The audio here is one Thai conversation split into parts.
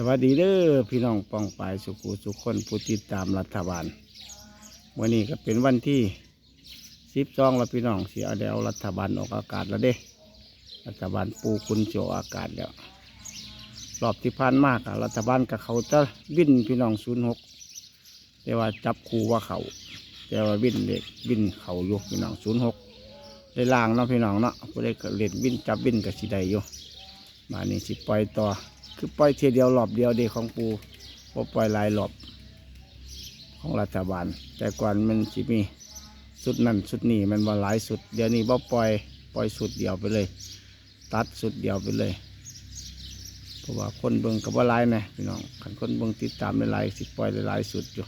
สวัสดีเด้อพี่น้องปองปายสุขุสุขคนผู้ติดตามรัฐบาล วันนี้ก็เป็นวันที่สิบสองแล้วพี่น้องเสียเดียวรัฐบาลออกอากาศแล้วเด้ รัฐบาลปูคุณโจอากาศแล้วรอบที่ผ่านมากอะรัฐบาลกับเขาจะบินพี่น้องศูนย์หกแต่ว่าจับคูว่าเขาแต่ว่าบินเด็กบินเขาอยู่พี่น้องศูนย์หกได้ล่างเนาะพี่น้องเนาะผู้ได้เล่นบินจับบินกับสีใดอยู่มานี่สิปล่อยต่อ คือปล่อยเทียเดียวรอบเดียวเดีของปูว่าปล่อยลายรอบของรัฐบาล แต่ก่อนมันสิมีสุดนั่นสุดนี่มันว่าหลายสุด เดี๋ยวนี้บ่ปล่อยปล่อยสุดเดียวไปเลย ตัดสุดเดียวไปเลย เพราะว่าคนเบิ่งกับว่าหลายนะพี่น้องขันคนเบิ่งติดตามหลายสิปล่อยหลายสุดอยู่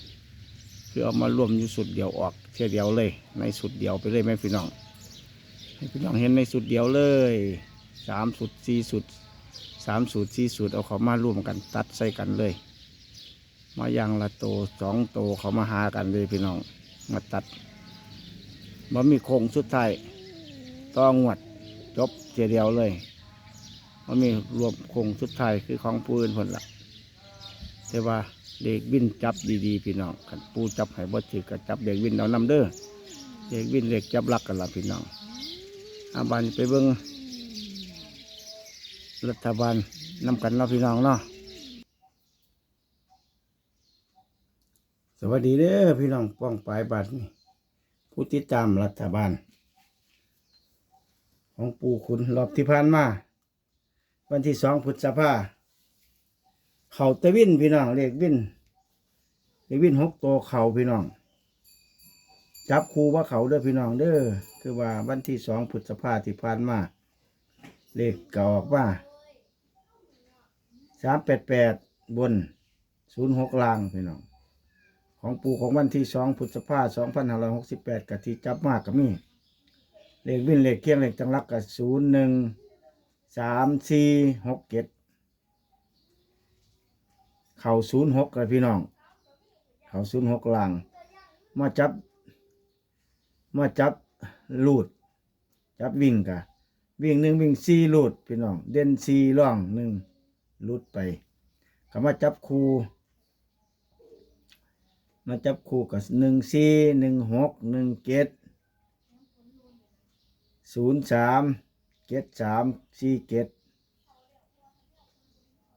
คือเอามารวมอยู่สุดเดียวออกเทียเดียวเลย ในสุดเดียวไปเลยไหมพี่น้องให้พี่น้องเห็นในสุดเดียวเลยสามสุดสี่สุด สามสูตรสี่สูตรเอาเขามาร่วมกันตัดใส่กันเลย มาย่างละโตสองโตเขามาหากันเลยพี่น้อง มาตัดบ่มีโครงสุดท้ายต้องงวดจบเจียเดียวเลยบ่มีรวมโครงสุดท้ายคือของผู้อื่นผลละแต่ว่าเด็กวินจับดีๆพี่น้องขันปูจับให้บ่ถือก็จับเด็กวินเอานำเด้อเด็กวินเด็กจับลักกันละพี่น้องอาบานไปเบิ้ง รัฐบาลนำกันเนาพี่น้องเนาะสวัสดีเด้อพี่น้องป้องปลายบัตรนี่ผู้ติดตามรัฐบาล ของปู่ขุนรอบที่ผ่านมา วันที่สองพฤษภาเขาตะวินพี่น้องเรียกวินเรียกวินหกตัวเขาพี่น้อง จับครูว่าเขาเด้อพี่น้องเด้อคือว่าวันที่สองพฤษภาที่ผ่านมา เลขก็ออกว่า สามแปดแปดบนศูนย์หกลางพี่น้องของปู่ของวันที่สองพฤษภาสองพันห้าร้อยหกสิบแปดกะที่จับมากกับมีเลขวินเลขเคียงเลขจังรักกับศูนย์หนึ่งสามสี่หกเจ็ดเข่าศูนย์หกเลยพี่น้อง เข่าศูนย์หกลาง มาจับ มาจับลูด จับวิ่งกะ วิ่งหนึ่งวิ่งสี่ลูดพี่น้อง เด่นสี่ร่องหนึ่ง ลูดไปก็มาจับคูมาจับคูกับหนึ่งสี่หนึ่งหกหนึ่งเจ็ดศูนย์สามเจ็ดสามสี่เจ็ด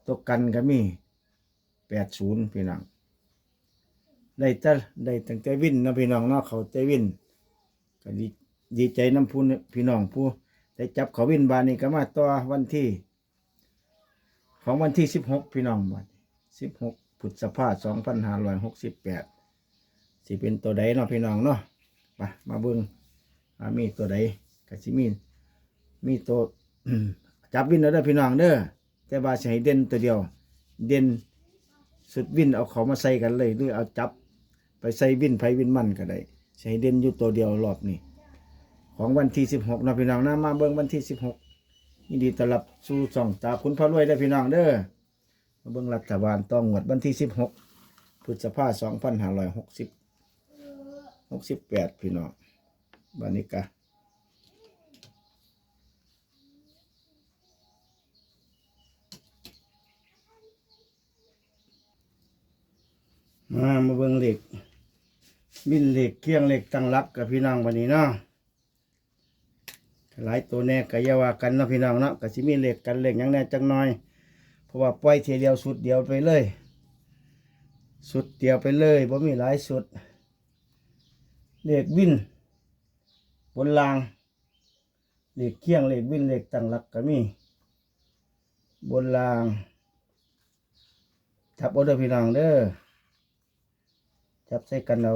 ตกกันก็มีแปดศูนย์พี่น้องได้แต่ได้ตั้งแต่วินนะพี่น้องเนาะเขาแต่วินก็ดีดีใจน้ำพูนพี่น้องผู้ได้จับเขาวินบานนี่ก็มาต่อวันที่ ของวันที่สิบหกพี่น้องวันสิบหกพฤษภาสองพันห้าร้อยหกสิบแปดสิเป็นตัวใดเนาะพี่น้องเนาะไปมาเบิ้งมีตัวใดก็สิมีมีตัวจับวินเด้อพี่น้องเด้อแต่ว่าสให้เด่นตัวเดียว เด่นสุดวินเอาเขามาใส่กันเลยหรือเอาจับ ไปใส่วินไผวินมันก็ได้ให้เด่นอยู่ตัวเดียวรอบนี้ของวันที่สิบหกนะพี่น้องนะมาเบิ่งวันที่สิบหก ยินดีต้อนรับสู่ช่องตาคุณพระรวยได้พี่น้องเด้อมาเบิ่งรัฐบาลต้องงวดวันที่สิบหกพฤษภาสองพันห้าร้อยหกสิบหกสิบแปดพี่น้องบานิกามามาเบิ่งเหล็กบินเหล็กเคียงเหล็กตั้งรับกับพี่น้องวันนี้เนาะ หลายตัวแน่ก็อย่าว่ากันเนาะพี่น้องเนาะก็สิมีเหล็กกันเหล็กหยังแน่จักหน่อย เพราะว่าปล่อยเทียเดียวสุดเดียวไปเลย สุดเดียวไปเลยบ่มีหลายสุดเหล็กวินบนรางเหล็กเคียงเหล็กวินเหล็กตั้งหลักก็มี บนรางจับเอาเด้อพี่น้องเด้อจับใส่กันเอา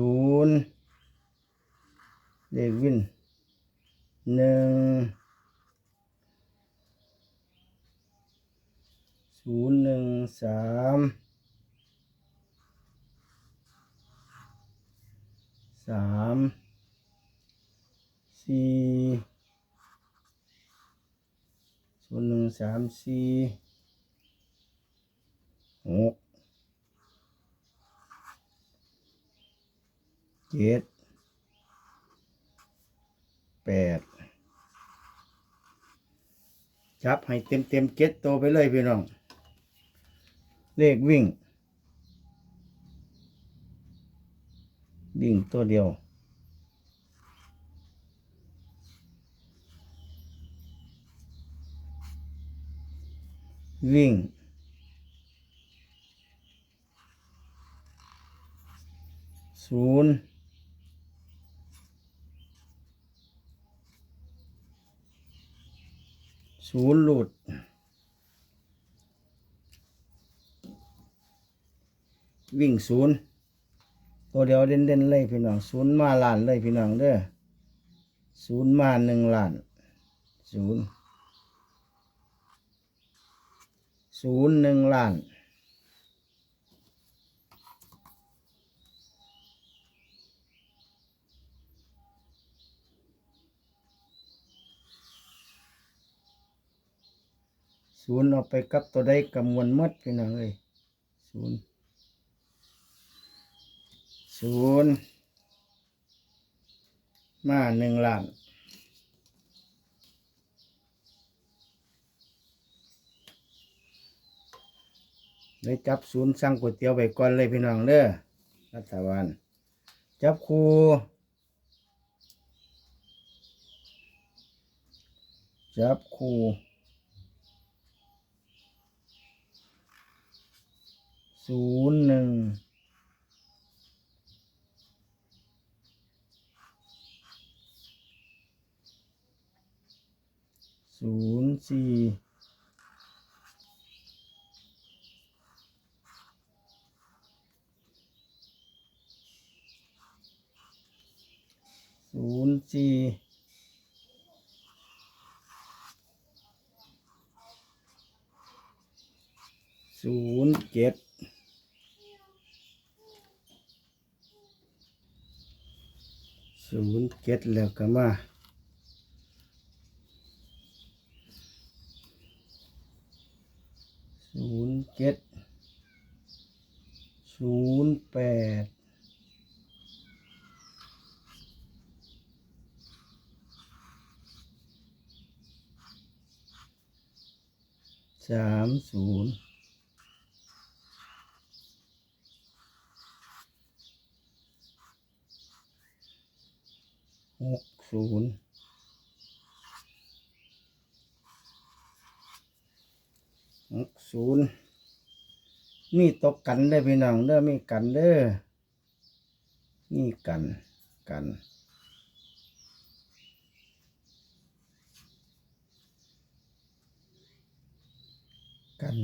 ศูนย์เลขวินหนึ่งศูนย์หนึ่งสามสามสี่ศูนย์หนึ่งสามสี่หก เจ็ดแปดจับให้เต็มเต็มเก็ตโตวไปเลยพี่น้อง เลขวิ่ง วิ่งตัวเดียววิ่ง ศูนย์ ศูนย์หลุด วิ่งศูนย์ตัวเดียวเด่นเล่นเลยพี่น้องศูนย์มาล้านเลยพี่น้องเด้อศูนย์มาหนึ่งล้านศูนย์ศูนย์หนึ่งล้าน ศูนย์เอาไปกับตัวใดกำมวลมดพี่น้องเอ้ยศูนย์ศูนย์มาหนึ่งล้านเลยจับศูนย์สั่งก๋วยเตี๋ยวไปก่อนเลยพี่น้องเด้อรัฐบาลจับครูจับคู ศูนย์หนึ่งศูนย์สี่ศูนย์สี่ศูนย์เจ็ด ศูน ย์เจ็ดแล้วก็มาศูนย์เจ็ดศูนย์แปดสามศูนย์หก ศูนย์หกศูนย์มีตกกันได้พี่น้องเด้อมีกันเด้อมีกันกันกัน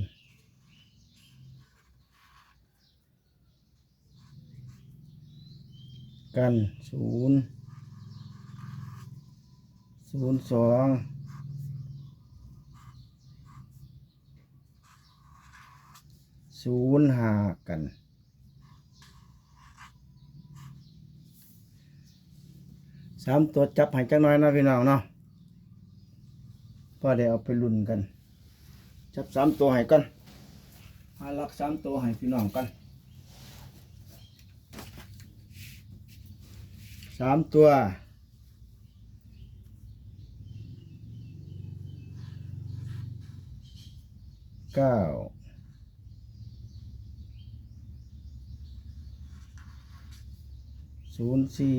กันศูนย์ ศูนย์สองศูนย์ห้ากันสามตัวจับให้จักน้อยนะพี่น้องเนาะพอได้เอาไปลุ่นกัน จับสามตัวให้กันหาลักสามตัวให้พี่น้องกันสามตัว ก้าศูนย์สี่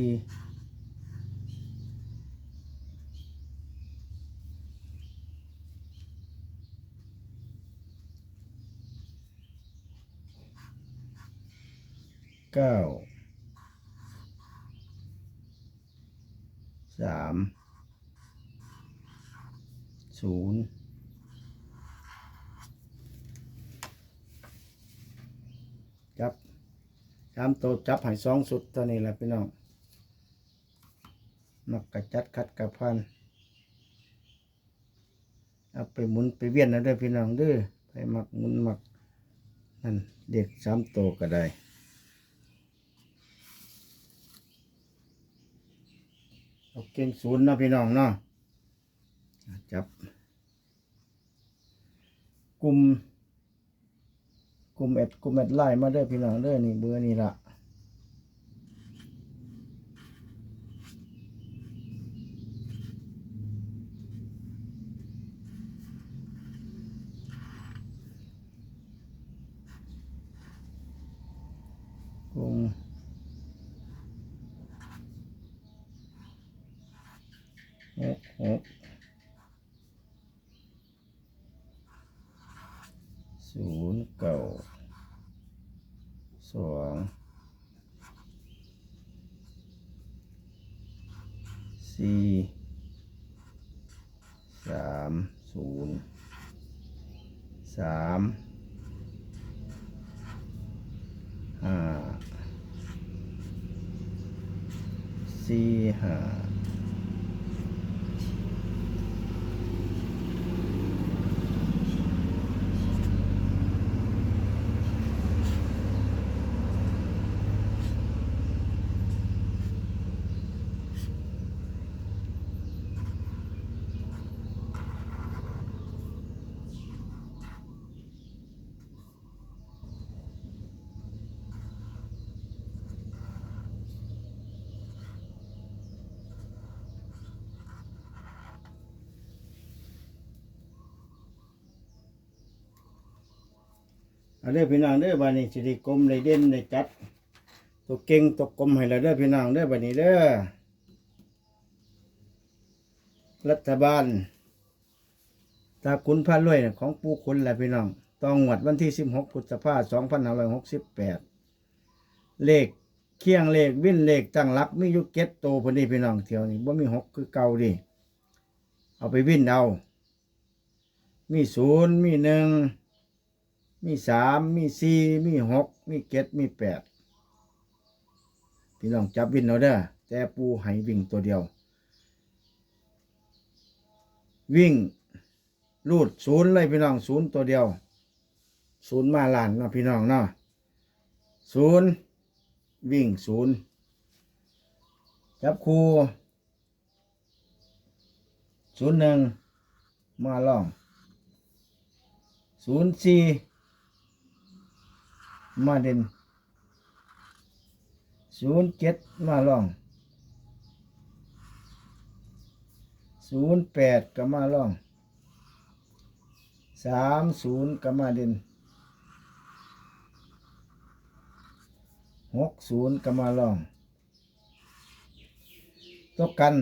เก้าสามศูนย์ จับ สามตัวจับให้สองสุดตัวนี้แหละพี่น้องมักกระจัดคัดกระพันเอาไปหมุนไปเวียนนะด้อพี่น้องด้อไปหมักหมุนหมักนั่นเด็กสามตัวก็ได้เอาเก่งศูนย์นะพี่น้องเนาะจับกลุ่ม กลุ่มเอ็ดกลุ่มเอ็ดไล่มาเด้อพี่น้องเด้อนี่เบอร์นี่ละ หกหกศู นย์เก้าสองสี่สามศูนย์สามห้าสี่ห้า เอาเด้อพี่น้องเด้อบัดนี้สิได้กลมได้เด่นได้จัดตัวเก่งตัวกลมให้แล้วเด้อพี่น้องเด้อบัดนี้เด้อรัฐบาล ตาคุณพระรวยน่ะของปู่คุณแหละพี่น้องต้องงวดวันที่ 16พฤษภาคม2568 เลขเคียงเลขวิ่นเลขตั้งรับมียู่เก็ดโตพอดีพี่น้องเที่ยวนี้บ่มีหกคือเก่าดิเอาไปวิ่นเอา มีศูนย์มีหนึ่ง มีสามมีสี่มีหกมีเจ็ดมีแปดพี่น้องจับวินเอาเด้อแต่ปูให้วิ่งตัวเดียว วิ่งรูดศูนย์เลยพี่น้องศูนย์ตัวเดียวศูนย์มาลานเนาะพี่น้องเนาะศูนย์วิ่งศูนย์จับคูศูนย์หนึ่งมาล่องศูนย์สี่ มาเด่นศูนย์เจ็ดมาลองศูนย์แปดก็มาลองสามศูนย์ก็มาเด่นหกศูนย์ก็มาลองตกกัน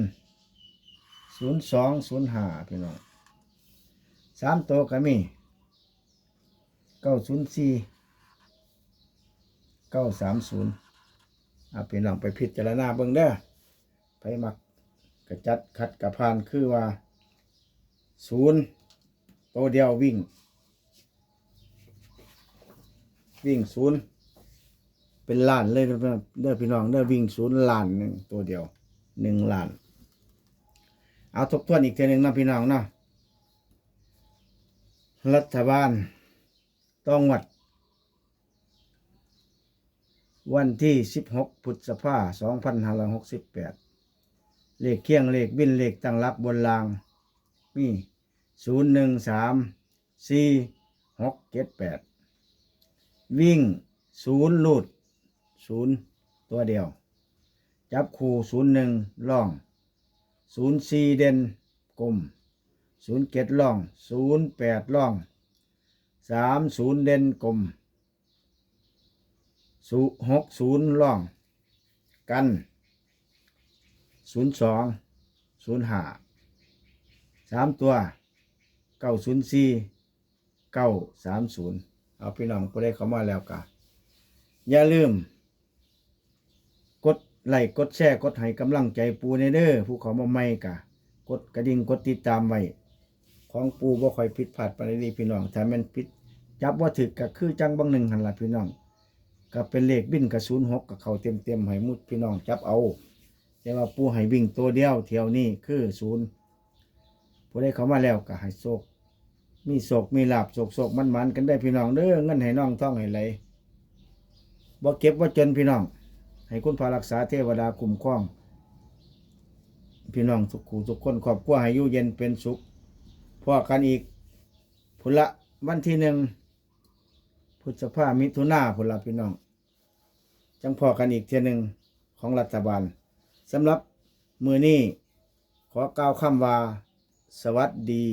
ศูนย์สองศูนย์ห้าพี่น้องสามตัวก็มีเก้าศูนย์สี่ เก้าสามศูนย์เอาไปลองไปพิจารณาเบิ่งเด้อไปมักกระจัดขัดกระพานคือว่าศูนย์ตัวเดียววิ่ง วิ่งศูนย์เป็นล้านเลยเด้อพี่น้องเด้อพี่น้องเด้อวิ่งศูนย์ล้านหนึ่งตัวเดียวหนึ่งล้าน เอาทบทวนอีกทีหนึ่งนะพี่น้องเนาะรัฐบาลต้องวัด วันที่ 16พฤษภาคม2568 เลขเคียงเลขบินเลขตั้งรับบนราง มี 0 1 3 4 6 7 8 วิ่ง 0 ลูด 0 ตัวเดียว จับคู่ 0 1 ล่อง 0 4 เด่นกลม 0 7 ล่อง 0 8 ล่อง 3 0 เด่นกลม ศูหกศูนย์ร่อง กันศูนย์สองศูนย์ห้าสามตัวเก้าศูนย์สี่เก้าสามศูนย์เอาพี่น้องก็ได้เข้ามาแล้วกะอย่าลืม กดไลค์กดแชร์กดให้กำลังใจปูในเด้อผู้เขามาใหม่กะ กดกระดิ่งกดติดตามไว้ของปูบ่ค่อยผิดพลาดไปเลยพี่น้องถ้ามันผิดจับว่าถึกก็คือจังบางหนึ่งหันละพี่น้อง ก็เป็นเลขบินกับศูนย์หกกับเขาเต็มเต็มๆให้มุดพี่น้องจับเอา แต่ว่าปูให้วิ่งตัวเดียวเที่ยวนี้คือศูนย์ผู้ได้เขามาแล้วก็ให้โศกมีโศกมีลาบโศกโศกมันมันๆกันได้พี่น้องเด้อเงินให้น้องท่องให้ไหลบ่เก็บว่าจนพี่น้อง ให้คุณพารักษาเทวดาคุ้มครอง พี่น้องทุกคู่ทุกคนครอบครัวให้อยู่เย็นเป็นสุขพอกันอีกพุนละวันที่หนึ่ง พุทธภามิถุนาผลลัพธ์พี่น้อง จังพอกันอีกเทียหนึ่งของรัฐบาลสำหรับมือนี้ขอกล่าวคำว่า สวัสดี